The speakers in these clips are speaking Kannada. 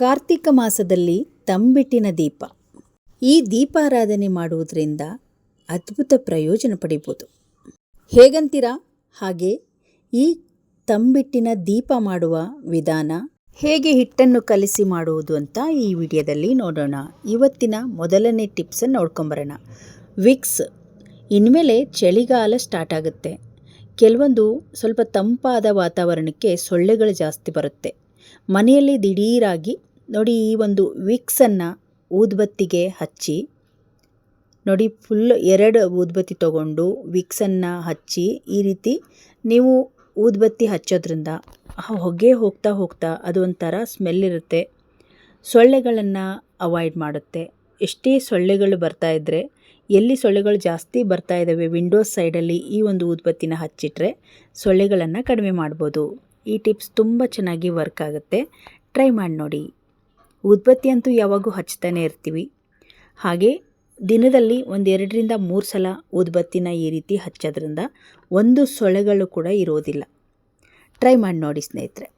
ಕಾರ್ತಿಕ ಮಾಸದಲ್ಲಿ ತಂಬಿಟ್ಟಿನ ದೀಪ. ಈ ದೀಪಾರಾಧನೆ ಮಾಡುವುದರಿಂದ ಅದ್ಭುತ ಪ್ರಯೋಜನ ಪಡಿಬೋದು. ಹೇಗಂತೀರಾ? ಹಾಗೆ ಈ ತಂಬಿಟ್ಟಿನ ದೀಪ ಮಾಡುವ ವಿಧಾನ ಹೇಗೆ ಹಿಟ್ಟನ್ನು ಕಲಿಸಿ ಮಾಡುವುದು ಅಂತ ಈ ವಿಡಿಯೋದಲ್ಲಿ ನೋಡೋಣ. ಇವತ್ತಿನ ಮೊದಲನೇ ಟಿಪ್ಸನ್ನು ನೋಡ್ಕೊಂಬರೋಣ. ವಿಕ್ಸ್, ಇನ್ಮೇಲೆ ಚಳಿಗಾಲ ಸ್ಟಾರ್ಟ್ ಆಗುತ್ತೆ. ಕೆಲವೊಂದು ಸ್ವಲ್ಪ ತಂಪಾದ ವಾತಾವರಣಕ್ಕೆ ಸೊಳ್ಳೆಗಳು ಜಾಸ್ತಿ ಬರುತ್ತೆ. ಮನೆಯಲ್ಲಿ ದಿಢೀರಾಗಿ ನೋಡಿ ಈ ಒಂದು ವಿಕ್ಸನ್ನು ಊದ್ಬತ್ತಿಗೆ ಹಚ್ಚಿ, ನೋಡಿ ಫುಲ್ ಎರಡು ಊದ್ಬತ್ತಿ ತಗೊಂಡು ವಿಕ್ಸನ್ನು ಹಚ್ಚಿ ಈ ರೀತಿ ನೀವು ಊದ್ಬತ್ತಿ ಹಚ್ಚೋದ್ರಿಂದ ಹೊಗೆ ಹೋಗ್ತಾ ಹೋಗ್ತಾ ಅದು ಒಂಥರ ಸ್ಮೆಲ್ ಇರುತ್ತೆ. ಸೊಳ್ಳೆಗಳನ್ನು ಅವಾಯ್ಡ್ ಮಾಡುತ್ತೆ. ಎಷ್ಟೇ ಸೊಳ್ಳೆಗಳು ಬರ್ತಾ ಇದ್ದರೆ ಎಲ್ಲಿ ಸೊಳ್ಳೆಗಳು ಜಾಸ್ತಿ ಬರ್ತಾ ಇದ್ದಾವೆ ವಿಂಡೋಸ್ ಸೈಡಲ್ಲಿ ಈ ಒಂದು ಊದ್ಬತ್ತಿನ ಹಚ್ಚಿಟ್ರೆ ಸೊಳ್ಳೆಗಳನ್ನು ಕಡಿಮೆ ಮಾಡ್ಬೋದು. ಈ ಟಿಪ್ಸ್ ತುಂಬ ಚೆನ್ನಾಗಿ ವರ್ಕ್ ಆಗುತ್ತೆ. ಟ್ರೈ ಮಾಡಿ ನೋಡಿ ಊದುಬತ್ತಿ ಅಂತೂ ಯಾವಾಗೂ ಹಚ್ತಾನೆ ಇರ್ತೀವಿ. ಹಾಗೆ ದಿನದಲ್ಲಿ ಒಂದೆರಡರಿಂದ ಮೂರು ಸಲ ಉದ್ಬತ್ತಿನ ಈ ರೀತಿ ಹಚ್ಚೋದ್ರಿಂದ ಒಂದು ಸೊಳ್ಳೆಗಳು ಕೂಡ ಇರೋದಿಲ್ಲ. ಟ್ರೈ ಮಾಡಿ ನೋಡಿ ಸ್ನೇಹಿತರೆ.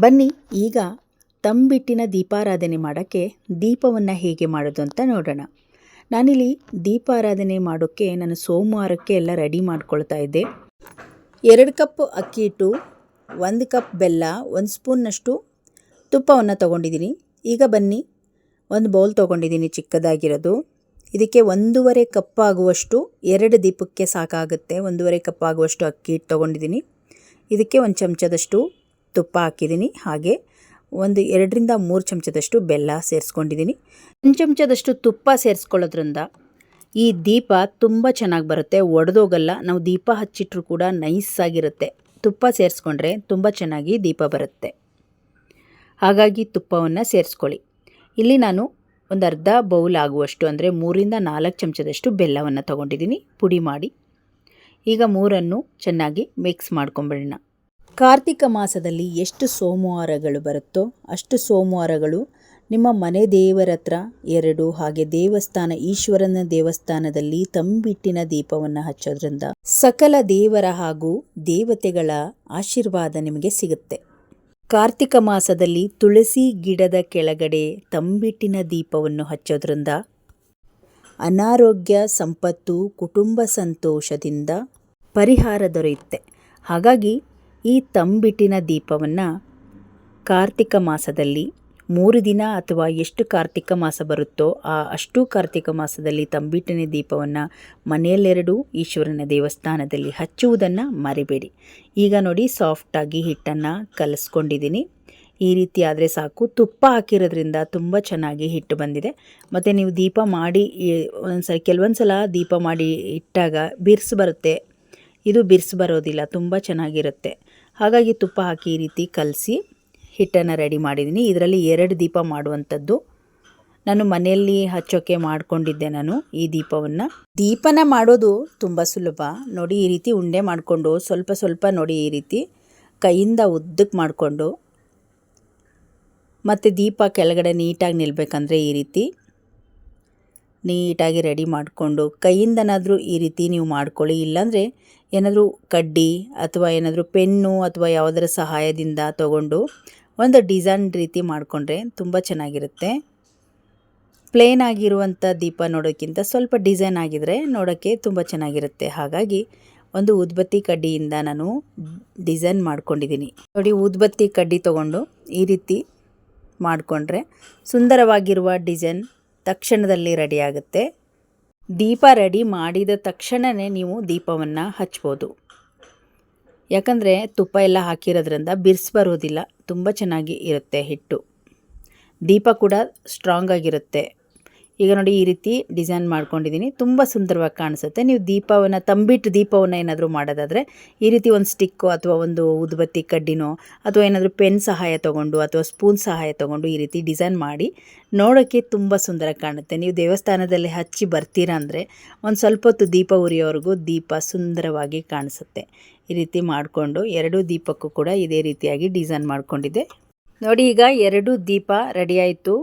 ಬನ್ನಿ, ಈಗ ತಂಬಿಟ್ಟಿನ ದೀಪಾರಾಧನೆ ಮಾಡೋಕ್ಕೆ ದೀಪವನ್ನು ಹೇಗೆ ಮಾಡೋದು ಅಂತ ನೋಡೋಣ. ನಾನಿಲ್ಲಿ ದೀಪಾರಾಧನೆ ಮಾಡೋಕ್ಕೆ ನಾನು ಸೋಮವಾರಕ್ಕೆ ಎಲ್ಲ ರೆಡಿ ಮಾಡ್ಕೊಳ್ತಾ ಇದ್ದೆ. ಎರಡು ಕಪ್ ಅಕ್ಕಿ ಹಿಟ್ಟು, ಒಂದು ಕಪ್ ಬೆಲ್ಲ, ಒಂದು ಸ್ಪೂನ್ನಷ್ಟು ತುಪ್ಪವನ್ನು ತೊಗೊಂಡಿದ್ದೀನಿ. ಈಗ ಬನ್ನಿ. ಒಂದು ಬೌಲ್ ತೊಗೊಂಡಿದ್ದೀನಿ ಚಿಕ್ಕದಾಗಿರೋದು. ಇದಕ್ಕೆ ಒಂದೂವರೆ ಕಪ್ ಆಗುವಷ್ಟು ಎರಡು ದೀಪಕ್ಕೆ ಸಾಕಾಗುತ್ತೆ. ಒಂದೂವರೆ ಕಪ್ ಆಗುವಷ್ಟು ಅಕ್ಕಿ ಹಿಟ್ಟು ತೊಗೊಂಡಿದ್ದೀನಿ. ಇದಕ್ಕೆ ಒಂದು ಚಮಚದಷ್ಟು ತುಪ್ಪ ಹಾಕಿದ್ದೀನಿ. ಹಾಗೆ ಒಂದು ಎರಡರಿಂದ ಮೂರು ಚಮಚದಷ್ಟು ಬೆಲ್ಲ ಸೇರಿಸ್ಕೊಂಡಿದ್ದೀನಿ. ಒಂದು ಚಮಚದಷ್ಟು ತುಪ್ಪ ಸೇರಿಸ್ಕೊಳ್ಳೋದ್ರಿಂದ ಈ ದೀಪ ತುಂಬ ಚೆನ್ನಾಗಿ ಬರುತ್ತೆ. ಒಡೆದೋಗಲ್ಲ. ನಾವು ದೀಪ ಹಚ್ಚಿಟ್ರೂ ಕೂಡ ನೈಸ್ ಆಗಿರುತ್ತೆ ತುಪ್ಪ ಸೇರಿಸ್ಕೊಂಡ್ರೆ ತುಂಬ ಚೆನ್ನಾಗಿ ದೀಪ ಬರುತ್ತೆ. ಹಾಗಾಗಿ ತುಪ್ಪವನ್ನು ಸೇರಿಸ್ಕೊಳ್ಳಿ. ಇಲ್ಲಿ ನಾನು ಒಂದು ಅರ್ಧ ಬೌಲ್ ಆಗುವಷ್ಟು ಅಂದರೆ ಮೂರಿಂದ ನಾಲ್ಕು ಚಮಚದಷ್ಟು ಬೆಲ್ಲವನ್ನು ತೊಗೊಂಡಿದ್ದೀನಿ. ಪುಡಿ ಮಾಡಿ. ಈಗ ಮೂರನ್ನು ಚೆನ್ನಾಗಿ ಮಿಕ್ಸ್ ಮಾಡ್ಕೊಂಬಿಡೋಣ. ಕಾರ್ತಿಕ ಮಾಸದಲ್ಲಿ ಎಷ್ಟು ಸೋಮವಾರಗಳು ಬರುತ್ತೋ ಅಷ್ಟು ಸೋಮವಾರಗಳು ನಿಮ್ಮ ಮನೆ ದೇವರ ಹತ್ರ ಎರಡು, ಹಾಗೆ ದೇವಸ್ಥಾನ, ಈಶ್ವರನ ದೇವಸ್ಥಾನದಲ್ಲಿ ತಂಬಿಟ್ಟಿನ ದೀಪವನ್ನು ಹಚ್ಚೋದ್ರಿಂದ ಸಕಲ ದೇವರ ಹಾಗೂ ದೇವತೆಗಳ ಆಶೀರ್ವಾದ ನಿಮಗೆ ಸಿಗುತ್ತೆ. ಕಾರ್ತಿಕ ಮಾಸದಲ್ಲಿ ತುಳಸಿ ಗಿಡದ ಕೆಳಗಡೆ ತಂಬಿಟ್ಟಿನ ದೀಪವನ್ನು ಹಚ್ಚೋದ್ರಿಂದ ಅನಾರೋಗ್ಯ, ಸಂಪತ್ತು, ಕುಟುಂಬ ಸಂತೋಷದಿಂದ ಪರಿಹಾರ ದೊರೆಯುತ್ತೆ. ಹಾಗಾಗಿ ಈ ತಂಬಿಟ್ಟಿನ ದೀಪವನ್ನು ಕಾರ್ತಿಕ ಮಾಸದಲ್ಲಿ ಮೂರು ದಿನ ಅಥವಾ ಎಷ್ಟು ಕಾರ್ತಿಕ ಮಾಸ ಬರುತ್ತೋ ಆ ಅಷ್ಟು ಕಾರ್ತಿಕ ಮಾಸದಲ್ಲಿ ತಂಬಿಟ್ಟನೆ ದೀಪವನ್ನು ಮನೆಯಲ್ಲೆರಡು ಈಶ್ವರನ ದೇವಸ್ಥಾನದಲ್ಲಿ ಹಚ್ಚುವುದನ್ನು ಮರಿಬೇಡಿ. ಈಗ ನೋಡಿ ಸಾಫ್ಟಾಗಿ ಹಿಟ್ಟನ್ನು ಕಲಿಸ್ಕೊಂಡಿದ್ದೀನಿ. ಈ ರೀತಿ ಆದರೆ ಸಾಕು. ತುಪ್ಪ ಹಾಕಿರೋದ್ರಿಂದ ತುಂಬ ಚೆನ್ನಾಗಿ ಹಿಟ್ಟು ಬಂದಿದೆ. ಮತ್ತು ನೀವು ದೀಪ ಮಾಡಿ ಒಂದ್ಸಲ ಕೆಲವೊಂದು ಸಲ ದೀಪ ಮಾಡಿ ಇಟ್ಟಾಗ ಬಿರ್ಸು ಬರುತ್ತೆ. ಇದು ಬಿರ್ಸು ಬರೋದಿಲ್ಲ, ತುಂಬ ಚೆನ್ನಾಗಿರುತ್ತೆ. ಹಾಗಾಗಿ ತುಪ್ಪ ಹಾಕಿ ಈ ರೀತಿ ಕಲಸಿ. ಹಿಟ್ಟನ್ನು ರೆಡಿ ಮಾಡಿದ್ದೀನಿ. ಇದರಲ್ಲಿ ಎರಡು ದೀಪ ಮಾಡುವಂಥದ್ದು. ನಾನು ಮನೆಯಲ್ಲಿ ಹಚ್ಚೋಕ್ಕೆ ಮಾಡಿಕೊಂಡಿದ್ದೆ ನಾನು ಈ ದೀಪವನ್ನು. ದೀಪನ ಮಾಡೋದು ತುಂಬ ಸುಲಭ. ನೋಡಿ, ಈ ರೀತಿ ಉಂಡೆ ಮಾಡಿಕೊಂಡು, ಸ್ವಲ್ಪ ಸ್ವಲ್ಪ ನೋಡಿ ಈ ರೀತಿ ಕೈಯಿಂದ ಉದ್ದಕ್ಕೆ ಮಾಡಿಕೊಂಡು, ಮತ್ತು ದೀಪ ಕೆಳಗಡೆ ನೀಟಾಗಿ ನಿಲ್ಲಬೇಕಂದ್ರೆ ಈ ರೀತಿ ನೀಟಾಗಿ ರೆಡಿ ಮಾಡಿಕೊಂಡು, ಕೈಯಿಂದನಾದರೂ ಈ ರೀತಿ ನೀವು ಮಾಡ್ಕೊಳ್ಳಿ. ಇಲ್ಲಾಂದರೆ ಏನಾದರೂ ಕಡ್ಡಿ ಅಥವಾ ಏನಾದರೂ ಪೆನ್ನು ಅಥವಾ ಯಾವುದರ ಸಹಾಯದಿಂದ ತಗೊಂಡು ಒಂದು ಡಿಸೈನ್ ರೀತಿ ಮಾಡಿಕೊಂಡ್ರೆ ತುಂಬ ಚೆನ್ನಾಗಿರುತ್ತೆ. ಪ್ಲೇನ್ ಆಗಿರುವಂಥ ದೀಪ ನೋಡೋಕ್ಕಿಂತ ಸ್ವಲ್ಪ ಡಿಸೈನ್ ಆಗಿದ್ರೆ ನೋಡೋಕ್ಕೆ ತುಂಬ ಚೆನ್ನಾಗಿರುತ್ತೆ. ಹಾಗಾಗಿ ಒಂದು ಉದ್ಬತ್ತಿ ಕಡ್ಡಿಯಿಂದ ನಾನು ಡಿಸೈನ್ ಮಾಡ್ಕೊಂಡಿದ್ದೀನಿ. ನೋಡಿ, ಉದ್ಬತ್ತಿ ಕಡ್ಡಿ ತೊಗೊಂಡು ಈ ರೀತಿ ಮಾಡಿಕೊಂಡ್ರೆ ಸುಂದರವಾಗಿರುವ ಡಿಸೈನ್ ತಕ್ಷಣದಲ್ಲಿ ರೆಡಿ ಆಗುತ್ತೆ. ದೀಪ ರೆಡಿ ಮಾಡಿದ ತಕ್ಷಣವೇ ನೀವು ದೀಪವನ್ನು ಹಚ್ಬೋದು. ಯಾಕಂದರೆ ತುಪ್ಪ ಎಲ್ಲ ಹಾಕಿರೋದ್ರಿಂದ ಬಿರ್ಸ್ ಬರೋದಿಲ್ಲ ತುಂಬ ಚೆನ್ನಾಗಿ ಇರುತ್ತೆ ಹಿಟ್ಟು. ದೀಪ ಕೂಡ ಸ್ಟ್ರಾಂಗ್ ಆಗಿರುತ್ತೆ. ಈಗ ನೋಡಿ ಈ ರೀತಿ ಡಿಸೈನ್ ಮಾಡ್ಕೊಂಡಿದ್ದೀನಿ. ತುಂಬ ಸುಂದರವಾಗಿ ಕಾಣಿಸುತ್ತೆ. ನೀವು ದೀಪವನ್ನು, ತಂಬಿಟ್ಟು ದೀಪವನ್ನು ಏನಾದರೂ ಮಾಡೋದಾದರೆ ಈ ರೀತಿ ಒಂದು ಸ್ಟಿಕ್ಕು ಅಥವಾ ಒಂದು ಉದ್ಬತ್ತಿ ಕಡ್ಡಿನೋ ಅಥವಾ ಏನಾದರೂ ಪೆನ್ ಸಹಾಯ ತೊಗೊಂಡು ಅಥವಾ ಸ್ಪೂನ್ ಸಹಾಯ ತೊಗೊಂಡು ಈ ರೀತಿ ಡಿಸೈನ್ ಮಾಡಿ ನೋಡೋಕ್ಕೆ ತುಂಬ ಸುಂದರ ಕಾಣುತ್ತೆ. ನೀವು ದೇವಸ್ಥಾನದಲ್ಲಿ ಹಚ್ಚಿ ಬರ್ತೀರಾ ಅಂದರೆ ಒಂದು ಸ್ವಲ್ಪ ಹೊತ್ತು ದೀಪ ಉರಿಯೋವರೆಗೂ ದೀಪ ಸುಂದರವಾಗಿ ಕಾಣಿಸುತ್ತೆ. ಈ ರೀತಿ ಮಾಡಿಕೊಂಡು ಎರಡೂ ದೀಪಕ್ಕೂ ಕೂಡ ಇದೇ ರೀತಿಯಾಗಿ ಡಿಸೈನ್ ಮಾಡಿಕೊಂಡಿದ್ದೆ. ನೋಡಿ ಈಗ ಎರಡು ದೀಪ ರೆಡಿಯಾಯಿತು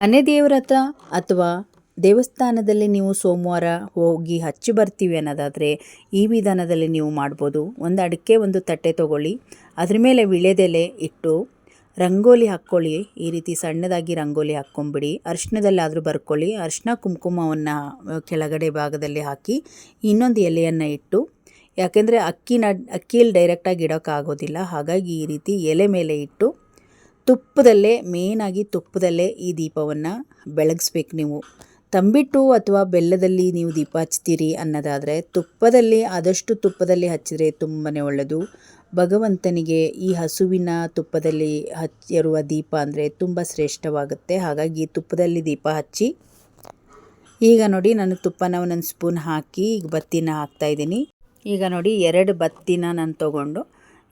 ಮನೆ ದೇವರ ಹತ್ರ ಅಥವಾ ದೇವಸ್ಥಾನದಲ್ಲಿ ನೀವು ಸೋಮವಾರ ಹೋಗಿ ಹಚ್ಚಿ ಬರ್ತೀವಿ ಅನ್ನೋದಾದರೆ ಈ ವಿಧಾನದಲ್ಲಿ ನೀವು ಮಾಡ್ಬೋದು. ಒಂದು ಅಡಿಕೆ, ಒಂದು ತಟ್ಟೆ ತೊಗೊಳ್ಳಿ. ಅದ್ರ ಮೇಲೆ ವಿಳೆದೆಲೆ ಇಟ್ಟು ರಂಗೋಲಿ ಹಾಕ್ಕೊಳ್ಳಿ. ಈ ರೀತಿ ಸಣ್ಣದಾಗಿ ರಂಗೋಲಿ ಹಾಕ್ಕೊಂಬಿಡಿ. ಅರ್ಶಿಣದಲ್ಲಾದರೂ ಬರ್ಕೊಳ್ಳಿ. ಅರ್ಶಿನ ಕುಂಕುಮವನ್ನು ಕೆಳಗಡೆ ಭಾಗದಲ್ಲಿ ಹಾಕಿ ಇನ್ನೊಂದು ಎಲೆಯನ್ನು ಇಟ್ಟು, ಯಾಕೆಂದರೆ ಅಕ್ಕಿನ, ಅಕ್ಕಿಯಲ್ಲಿ ಡೈರೆಕ್ಟಾಗಿ ಇಡೋಕ್ಕಾಗೋದಿಲ್ಲ. ಹಾಗಾಗಿ ಈ ರೀತಿ ಎಲೆ ಮೇಲೆ ಇಟ್ಟು ತುಪ್ಪದಲ್ಲೇ ಮೇನಾಗಿ ತುಪ್ಪದಲ್ಲೇ ಈ ದೀಪವನ್ನು ಬೆಳಗಿಸ್ಬೇಕು ನೀವು. ತಂಬಿಟ್ಟು ಅಥವಾ ಬೆಲ್ಲದಲ್ಲಿ ನೀವು ದೀಪ ಹಚ್ತೀರಿ ಅನ್ನೋದಾದರೆ, ತುಪ್ಪದಲ್ಲಿ, ಆದಷ್ಟು ತುಪ್ಪದಲ್ಲಿ ಹಚ್ಚಿದರೆ ತುಂಬಾ ಒಳ್ಳೆಯದು ಭಗವಂತನಿಗೆ ಈ ಹಸುವಿನ ತುಪ್ಪದಲ್ಲಿ ಹಚ್ಚಿರುವ ದೀಪ ಅಂದರೆ ತುಂಬ ಶ್ರೇಷ್ಠವಾಗುತ್ತೆ. ಹಾಗಾಗಿ ತುಪ್ಪದಲ್ಲಿ ದೀಪ ಹಚ್ಚಿ, ಈಗ ನೋಡಿ ನಾನು ತುಪ್ಪನ ಒಂದೊಂದು ಸ್ಪೂನ್ ಹಾಕಿ, ಈಗ ಬತ್ತಿನ ಹಾಕ್ತಾಯಿದ್ದೀನಿ ಈಗ ನೋಡಿ ಎರಡು ಬತ್ತಿನ ನಾನು ತೊಗೊಂಡು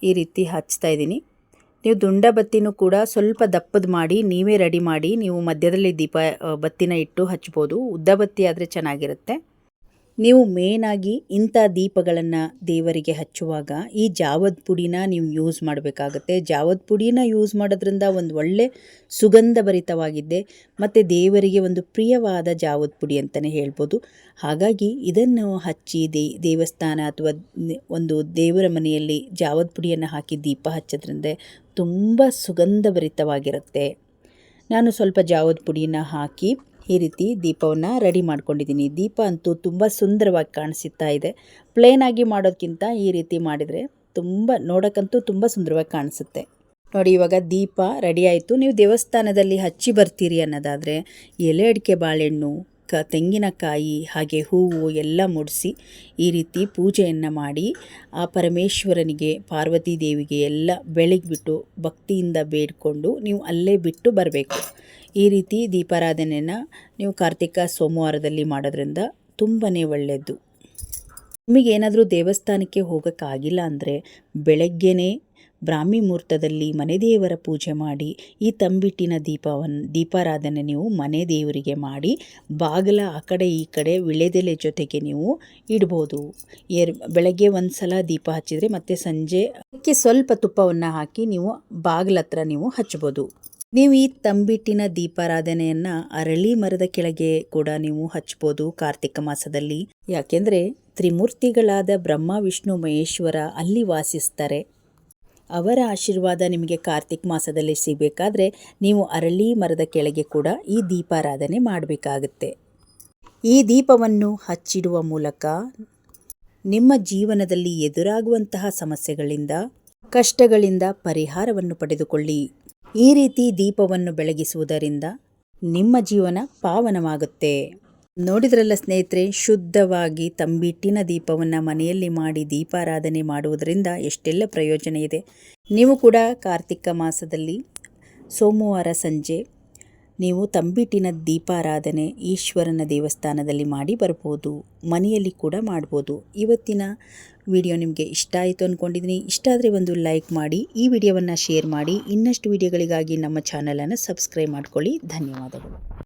ಈ ರೀತಿ ಹಚ್ತಾ ಇದ್ದೀನಿ. ನೀವು ದುಂಡ ಬತ್ತಿನೂ ಕೂಡ ಸ್ವಲ್ಪ ದಪ್ಪದ ಮಾಡಿ, ನೀವೇ ರೆಡಿ ಮಾಡಿ, ನೀವು ಮಧ್ಯದಲ್ಲಿ ದೀಪ ಬತ್ತಿನ ಇಟ್ಟು ಹಚ್ಬೋದು. ಉದ್ದ ಬತ್ತಿ ಆದರೆ ಚೆನ್ನಾಗಿರುತ್ತೆ. ನೀವು ಮೇನಾಗಿ ಇಂಥ ದೀಪಗಳನ್ನು ದೇವರಿಗೆ ಹಚ್ಚುವಾಗ ಈ ಜಾವದ ಪುಡಿನ ನೀವು ಯೂಸ್ ಮಾಡಬೇಕಾಗತ್ತೆ. ಜಾವದ ಪುಡಿನ ಯೂಸ್ ಮಾಡೋದ್ರಿಂದ ಒಂದು ಒಳ್ಳೆ ಸುಗಂಧಭರಿತವಾಗಿದ್ದೆ. ಮತ್ತು ದೇವರಿಗೆ ಒಂದು ಪ್ರಿಯವಾದ ಜಾವದ ಪುಡಿ ಅಂತಲೇ ಹೇಳ್ಬೋದು. ಹಾಗಾಗಿ ಇದನ್ನು ಹಚ್ಚಿ ದೇ, ದೇವಸ್ಥಾನ ಅಥವಾ ಒಂದು ದೇವರ ಮನೆಯಲ್ಲಿ ಜಾವದ ಪುಡಿಯನ್ನು ಹಾಕಿ ದೀಪ ಹಚ್ಚೋದ್ರಿಂದ ತುಂಬ ಸುಗಂಧಭರಿತವಾಗಿರುತ್ತೆ. ನಾನು ಸ್ವಲ್ಪ ಜಾವದ ಪುಡಿನ ಹಾಕಿ ಈ ರೀತಿ ದೀಪವನ್ನು ರೆಡಿ ಮಾಡ್ಕೊಂಡಿದ್ದೀನಿ. ದೀಪ ಅಂತೂ ತುಂಬ ಸುಂದರವಾಗಿ ಕಾಣಿಸುತ್ತಾ ಇದೆ. ಪ್ಲೇನಾಗಿ ಮಾಡೋದಕ್ಕಿಂತ ಈ ರೀತಿ ಮಾಡಿದರೆ ತುಂಬ ನೋಡೋಕ್ಕಂತೂ ತುಂಬ ಸುಂದರವಾಗಿ ಕಾಣಿಸುತ್ತೆ. ನೋಡಿ, ಇವಾಗ ದೀಪ ರೆಡಿ ಆಯಿತು. ನೀವು ದೇವಸ್ಥಾನದಲ್ಲಿ ಹಚ್ಚಿ ಬರ್ತೀರಿ ಅನ್ನೋದಾದರೆ ಎಲೆ ಅಡಿಕೆ ಬಾಳೆಹಣ್ಣು ತೆಂಗಿನಕಾಯಿ, ಹಾಗೆ ಹೂವು ಎಲ್ಲ ಮುಡಿಸಿ ಈ ರೀತಿ ಪೂಜೆಯನ್ನು ಮಾಡಿ ಆ ಪರಮೇಶ್ವರನಿಗೆ, ಪಾರ್ವತಿ ದೇವಿಗೆ ಎಲ್ಲ ಬೆಳಗ್ಬಿಟ್ಟು ಭಕ್ತಿಯಿಂದ ಬೇಡಿಕೊಂಡು ನೀವು ಅಲ್ಲೇ ಬಿಟ್ಟು ಬರಬೇಕು. ಈ ರೀತಿ ದೀಪಾರಾಧನೆಯನ್ನು ನೀವು ಕಾರ್ತಿಕ ಸೋಮವಾರದಲ್ಲಿ ಮಾಡೋದ್ರಿಂದ ತುಂಬಾ ಒಳ್ಳೆಯದು ನಿಮಗೇನಾದರೂ ದೇವಸ್ಥಾನಕ್ಕೆ ಹೋಗೋಕ್ಕಾಗಿಲ್ಲ ಅಂದರೆ ಬೆಳಗ್ಗೆನೇ ಬ್ರಾಹ್ಮಿ ಮುಹೂರ್ತದಲ್ಲಿ ಮನೆ ದೇವರ ಪೂಜೆ ಮಾಡಿ, ಈ ತಂಬಿಟ್ಟಿನ ದೀಪವನ್ನು ದೀಪಾರಾಧನೆ ನೀವು ಮನೆ ದೇವರಿಗೆ ಮಾಡಿ, ಬಾಗಿಲ ಆ ಕಡೆ ಈ ಕಡೆ ವಿಳೆದೆಲೆ ಜೊತೆಗೆ ನೀವು ಇಡ್ಬೋದು. ಎರ್ ಬೆಳಗ್ಗೆ ಒಂದು ಸಲ ದೀಪ ಹಚ್ಚಿದರೆ ಮತ್ತು ಸಂಜೆ ಅದಕ್ಕೆ ಸ್ವಲ್ಪ ತುಪ್ಪವನ್ನು ಹಾಕಿ ನೀವು ಬಾಗಿಲ ಹತ್ರ ನೀವು ಹಚ್ಬೋದು. ನೀವು ಈ ತಂಬಿಟ್ಟಿನ ದೀಪಾರಾಧನೆಯನ್ನು ಅರಳಿ ಮರದ ಕೆಳಗೆ ಕೂಡ ನೀವು ಹಚ್ಬೋದು ಕಾರ್ತಿಕ ಮಾಸದಲ್ಲಿ. ಯಾಕೆಂದರೆ ತ್ರಿಮೂರ್ತಿಗಳಾದ ಬ್ರಹ್ಮ, ವಿಷ್ಣು, ಮಹೇಶ್ವರ ಅಲ್ಲಿ ವಾಸಿಸ್ತಾರೆ. ಅವರ ಆಶೀರ್ವಾದ ನಿಮಗೆ ಕಾರ್ತಿಕ್ ಮಾಸದಲ್ಲಿ ಸಿಗಬೇಕಾದ್ರೆ ನೀವು ಅರಳಿ ಮರದ ಕೆಳಗೆ ಕೂಡ ಈ ದೀಪಾರಾಧನೆ ಮಾಡಬೇಕಾಗುತ್ತೆ. ಈ ದೀಪವನ್ನು ಹಚ್ಚಿಡುವ ಮೂಲಕ ನಿಮ್ಮ ಜೀವನದಲ್ಲಿ ಎದುರಾಗುವಂತಹ ಸಮಸ್ಯೆಗಳಿಂದ, ಕಷ್ಟಗಳಿಂದ ಪರಿಹಾರವನ್ನು ಪಡೆದುಕೊಳ್ಳಿ. ಈ ರೀತಿ ದೀಪವನ್ನು ಬೆಳಗಿಸುವುದರಿಂದ ನಿಮ್ಮ ಜೀವನ ಪಾವನವಾಗುತ್ತೆ. ನೋಡಿದ್ರಲ್ಲ ಸ್ನೇಹಿತರೆ, ಶುದ್ಧವಾಗಿ ತಂಬಿಟ್ಟಿನ ದೀಪವನ್ನು ಮನೆಯಲ್ಲಿ ಮಾಡಿ ದೀಪಾರಾಧನೆ ಮಾಡುವುದರಿಂದ ಎಷ್ಟೆಲ್ಲ ಪ್ರಯೋಜನ ಇದೆ. ನೀವು ಕೂಡ ಕಾರ್ತಿಕ ಮಾಸದಲ್ಲಿ ಸೋಮವಾರ ಸಂಜೆ ನೀವು ತಂಬಿಟ್ಟಿನ ದೀಪಾರಾಧನೆ ಈಶ್ವರನ ದೇವಸ್ಥಾನದಲ್ಲಿ ಮಾಡಿ ಬರ್ಬೋದು, ಮನೆಯಲ್ಲಿ ಕೂಡ ಮಾಡ್ಬೋದು. ಇವತ್ತಿನ ವಿಡಿಯೋ ನಿಮಗೆ ಇಷ್ಟ ಆಯಿತು ಅಂದ್ಕೊಂಡಿದ್ದೀನಿ ಇಷ್ಟ ಆದರೆ ಒಂದು ಲೈಕ್ ಮಾಡಿ, ಈ ವಿಡಿಯೋವನ್ನು ಶೇರ್ ಮಾಡಿ, ಇನ್ನಷ್ಟು ವಿಡಿಯೋಗಳಿಗಾಗಿ ನಮ್ಮ ಚಾನಲನ್ನು ಸಬ್ಸ್ಕ್ರೈಬ್ ಮಾಡ್ಕೊಳ್ಳಿ. ಧನ್ಯವಾದಗಳು.